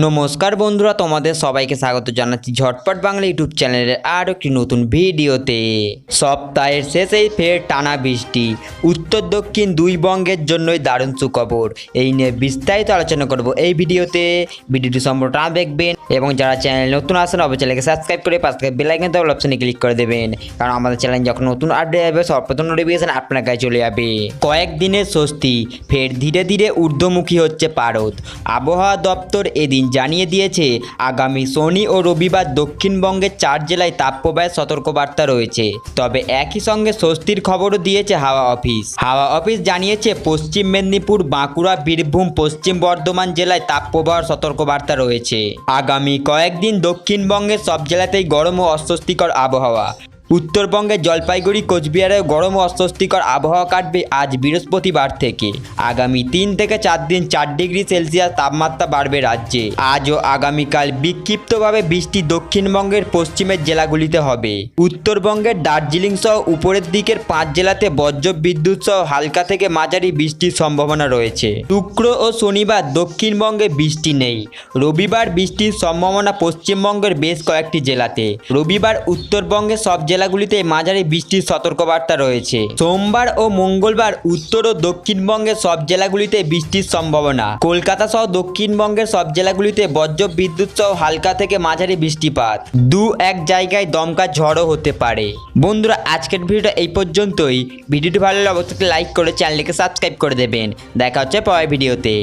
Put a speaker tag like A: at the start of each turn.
A: নমস্কার বন্ধুরা, তোমাদের সবাইকে স্বাগত জানাচ্ছি ঝটপট বাংলা ইউটিউব চ্যানেলের আর একটি নতুন ভিডিওতে। সপ্তাহের শেষেই ফের টানা বৃষ্টি, উত্তর দক্ষিণ দুই বঙ্গের জন্যই দারুণ সুখবর। এই নিয়ে বিস্তারিত আলোচনা করব এই ভিডিওতে। ভিডিওটি সম্পূর্ণ দেখবেন এবং যারা চ্যানেল নতুন আসেন অবশ্যই চ্যানেলকে সাবস্ক্রাইব করে পাশ থেকে বেলাইকন দেওয়ার অপশনে ক্লিক করে দেবেন। কারণ আমাদের চ্যানেল যখন নতুন আপডেট আসবে, সর্বপ্রথম নোটিফিকেশন আপনার কাছে চলে যাবে। কয়েকদিনের স্বস্তি, ফের ধীরে ধীরে ঊর্ধ্বমুখী হচ্ছে ভারত। আবহাওয়া দপ্তর এদিন জানিয়ে দিয়েছে, আগামী শনি ও রবিবার দক্ষিণবঙ্গের চার জেলায় তাপপ্রবাহের সতর্কবার্তা রয়েছে। তবে একই সঙ্গে স্বস্তির খবরও দিয়েছে হাওয়া অফিস। হাওয়া অফিস জানিয়েছে, পশ্চিম মেদিনীপুর, বাঁকুড়া, বীরভূম, পশ্চিম বর্ধমান জেলায় তাপপ্রবাহের সতর্কবার্তা রয়েছে। আগামী কয়েকদিন দক্ষিণবঙ্গের সব জেলাতেই গরম ও অস্বস্তিকর আবহাওয়া। উত্তরবঙ্গের জলপাইগুড়ি, কোচবিহারে গরম অস্বস্তিকর আবহাওয়া কাটবে আজ বৃহস্পতিবার থেকে। আগামী তিন থেকে চার দিন চার ডিগ্রি সেলসিয়াস তাপমাত্রা বাড়বে রাজ্যে। আজ ও আগামীকাল বিক্ষিপ্তভাবে বৃষ্টি দক্ষিণবঙ্গের পশ্চিমের জেলাগুলিতে হবে। উত্তরবঙ্গের দার্জিলিং সহ উপরের দিকের পাঁচ জেলাতে বজ্র বিদ্যুৎ সহ হালকা থেকে মাঝারি বৃষ্টির সম্ভাবনা রয়েছে। শুক্র ও শনিবার দক্ষিণবঙ্গে বৃষ্টি নেই। রবিবার বৃষ্টির সম্ভাবনা পশ্চিমবঙ্গের বেশ কয়েকটি জেলাতে। রবিবার উত্তরবঙ্গের সব জেলাগুলিতে মাঝারি বৃষ্টির সতর্কবার্তা রয়েছে। সোমবার ও মঙ্গলবার উত্তর ও দক্ষিণবঙ্গের সব জেলাগুলিতে বৃষ্টির সম্ভাবনা। কলকাতা সহ দক্ষিণবঙ্গের সব জেলাগুলিতে বজ্র বিদ্যুৎ সহ হালকা থেকে মাঝারি বৃষ্টিপাত। দু এক জায়গায় দমকা ঝড়ও হতে পারে। বন্ধুরা, আজকের ভিডিওটা এই পর্যন্তই। ভিডিওটি ভালো লাগলে অবশ্যই লাইক করে চ্যানেলটিকে সাবস্ক্রাইব করে দেবেন। দেখা হচ্ছে পরের ভিডিওতে।